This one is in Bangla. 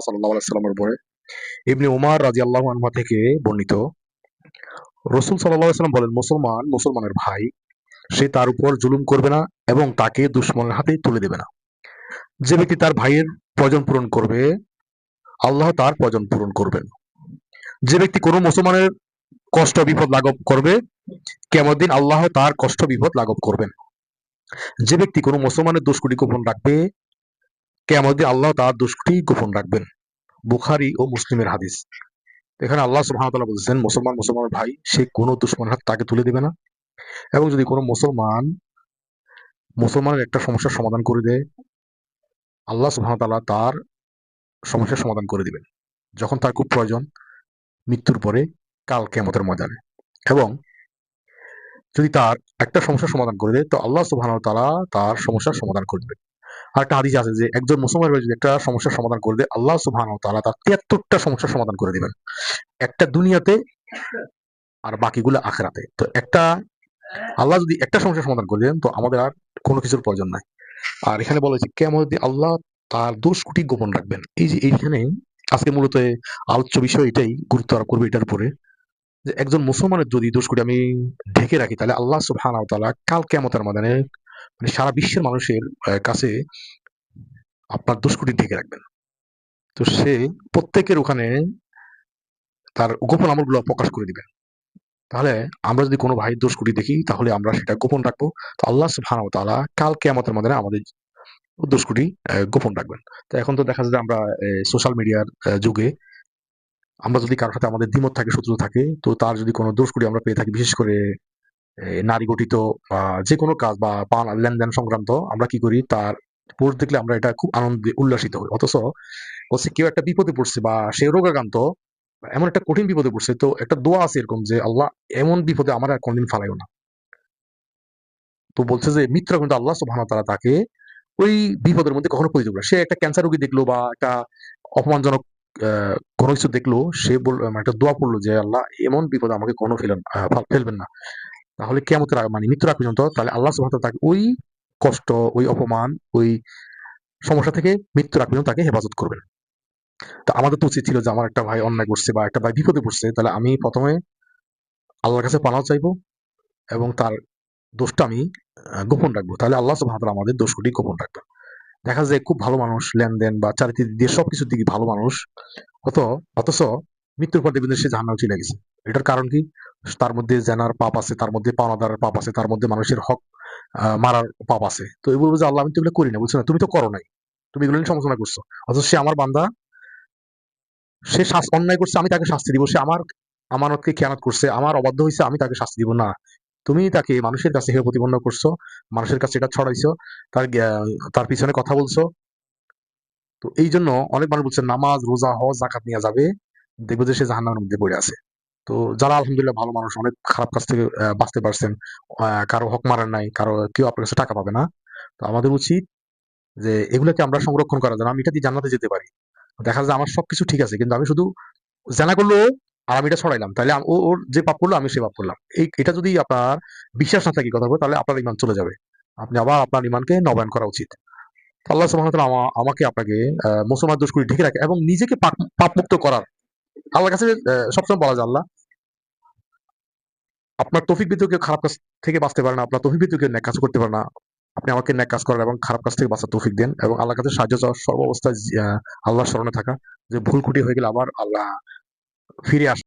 সাল্লামের উপরে ইবনে উমার রাদিয়াল্লাহু আনহু থেকে বর্ণিত, রসুল সাল্লাম বলেন, মুসলমান মুসলমানের ভাই, সে তার উপর জুলুম করবে না এবং তাকে দুশ্মনের হাতে তুলে দেবে না। যে ব্যক্তি তার ভাইয়ের পূরণ করবে, আল্লাহ তার পূরণ করবেন। যে ব্যক্তি কোনো মুসলমানের কষ্ট বিপদ লাঘব করবে কেমন দিন আল্লাহ তার কষ্ট বিপদ লাঘব করবেন। যে ব্যক্তি কোনো মুসলমানের দোষগুলি গোপন রাখবে কেমন দিন আল্লাহ তার দোষগুলি গোপন রাখবেন। বুখারি ও মুসলিমের হাদিস। এখানে আল্লাহ সুবহানাহু বলছেন, মুসলমান মুসলমানের ভাই, সে কোনো দুশ্মনের হাত তাকে তুলে দেবে না? এবং যদি কোনো মুসলমান মুসলমানের একটা সমস্যার সমাধান করে দেয়, আল্লাহ সুবহানাহু তার সমস্যার সমাধান করে দিবেন। যখন তার খুব প্রয়োজন, মৃত্যুর পরে কাল কেমতের ময়দানে। এবং যদি তার একটা সমস্যার সমাধান করে দেয়, তো আল্লাহ সুবহানাহু তাআলা তার সমস্যার সমাধান করে দেবেন। আর একটা হাদিস আছে যে একজন মুসলমানের যদি একটা সমস্যার সমাধান করে দেয়, আল্লাহ সুবহানাহু তাআলা তার তিয়াত্তরটা সমস্যার সমাধান করে দিবেন। একটা দুনিয়াতে আর বাকিগুলো আখেরাতে। তো একটা, আল্লাহ যদি একটা সমস্যার সমাধান করে দেন, তো আমাদের আর কোনো কিছুর প্রয়োজন নাই। আর এখানে বলা হয়েছে কেমন আল্লাহ তার দোষ কুটি গোপন রাখবেন। এই যে এইখানে আজকে মূলত আলোচ্য বিষয় এটাই, গুরুত্ব আরোপ করবে এটার উপরে, যে একজন মুসলমানের যদি দোষ কুটি আমি ঢেকে রাখি, তাহলে আল্লাহ সুবহানাহু তাআলা কাল কিয়ামতের ময়দানে মানে সারা বিশ্বের মানুষের কাছে আপনার দোষ কুটি ঢেকে রাখবেন। তো সে প্রত্যেকের ওখানে তার গোপন আমলগুলো প্রকাশ করে দিবেন। তাহলে আমরা যদি কোনো ভাইয়ের দোষ কুটি দেখি তাহলে আমরা সেটা গোপন রাখব। তো আল্লাহ সুবহানাহু তাআলা কালকে কিয়ামতের মধ্যে আমাদের দোষগুলি আহ, গোপন রাখবেন। তো এখন তো দেখা যায় আমরা সোশ্যাল মিডিয়ার যুগে আমরা যদি কারোর সাথে আমাদের দ্বিমত থাকে শত্রু থাকে তো তার যদি কোনো দোষগুলি আমরা পেয়ে থাকি বিশেষ করে নারী গঠিত যে কোনো কাজ বা পান লেনদেন সংক্রান্ত আমরা কি করি? তার পোস্ট দেখলে আমরা এটা খুব আনন্দে উল্লাসিত হই। অথচ হচ্ছে কেউ একটা বিপদে পড়ছে বা সে রোগাক্রান্ত, এমন একটা কঠিন বিপদে পড়ছে, তো একটা দোয়া আছে এরকম যে, আল্লাহ, এমন বিপদে আমার আর কোনদিন ফালাইও না। তো বলছে যে, মিত্র কিন্তু আল্লাহ সুবহানাহু তাআলা তাকে ওই বিপদের মধ্যে কখনো করে সে একটা ক্যান্সার রোগী দেখল বা একটা অপমানজনক কোনো কিছু দেখল। সে বল মানে একটা দোয়া পড়ল যে, আল্লাহ, এমন বিপদ আমাকে কোনো ফেলেন ফেলবেন না। তাহলে কেমতের মানে মৃত্যুর আগ পর্যন্ত তাহলে আল্লাহ তাআলা তাকে ওই কষ্ট, ওই অপমান, ওই সমস্যা থেকে মৃত্যুর আগ পর্যন্ত তাকে হেফাজত করবেন। তো আমাদের তো উচিত ছিল যে আমার একটা ভাই অন্যায় করছে বা একটা ভাই বিপদে পড়ছে, তাহলে আমি প্রথমে আল্লাহর কাছে পানাও চাইব এবং তার দোষটা আমি গোপন রাখব। তাহলে আল্লাহ তাআলা আমাদের দোষগুলি গোপন রাখবেন দেখা যায় খুব ভালো মানুষ, লেনদেন বা চারিত্রিক দিয়ে সবকিছুর দিকে ভালো মানুষ, অত অথচ মৃত্যুর পর দেখবেন সে জাহান্নামে চলে গেছে। এটার কারণ কি? তার মধ্যে জেনার পাপ আছে, তার মধ্যে পাওনাদারের পাপ আছে, তার মধ্যে মানুষের হক মারার পাপ আছে। তো এগুলো বলব যে, আল্লাহ, আমি তো এগুলো করি না বলছো না? তুমি তো করো নাই। তুমি এগুলো নিয়ে সমালোচনা করছ। অথচ সে আমার বান্দা, সে অন্যায় করছে, আমি তাকে শাস্তি দিব। সে আমার আমানতকে খেয়ানত করছে, আমার অবাধ্য হয়েছে আমি তাকে শাস্তি দিব। না, তুমি তাকে মানুষের কাছে হেয় প্রতিপন্ন করছ, মানুষের কাছে এটা ছড়াইছো, তার তার পিছনে কথা বলছো। তো এই জন্য অনেক মানুষ বলছে, নামাজ, রোজা, হজ জাকাত নিয়ে যাবে দেখব যে সে জাহান্নামের মধ্যে পড়ে আছে। তো যারা আলহামদুলিল্লাহ ভালো মানুষ, অনেক খারাপ কাজ থেকে বাঁচতে পারছেন কারও হক মারেন নাই, কারও কেউ আপনার কাছে টাকা পাবে না। তো আমাদের উচিত যে এগুলোকে আমরা সংরক্ষণ করা যেন আমি এটা দিয়ে জান্নাতে যেতে পারি। দেখা যায় আমার সবকিছু ঠিক আছে, কিন্তু আমি শুধু জানা করল আর আমি এটা ছড়াইলাম। তাহলে ও, ওর যে পাপ করল, আমি সে পাপ করলাম। এই, এটা যদি আপনার বিশ্বাস না থাকে কথা বলে তাহলে আপনার ইমান চলে যাবে। আপনি আবার আপনার ইমানকে নবায়ন করা উচিত। আল্লাহ সুবহানাহু আমাকে আপনাকে মুসলমান দোষগুলি ঢেকে রাখে এবং নিজেকে পাপ মুক্ত করার আল্লাহর কাছে সবসময় বলা যায়, আল্লাহ, আপনার তফিক বিদ্যুৎ কেউ খারাপ কাজ থেকে বাঁচতে পারে না, আপনার তফিক বিদ্যুৎ কেউ ন্যাক কাজ করতে পারে না, আপনি আমাকে ন্যাক কাজ করেন এবং খারাপ কাজ থেকে বাঁচার তফিক দেন এবং আল্লাহর কাছে সাহায্য চাওয়ার সর্ব অবস্থায় আল্লাহর স্মরণে থাকা যে ভুল খুটি হয়ে গেলে আবার আল্লাহ ফিরে আসা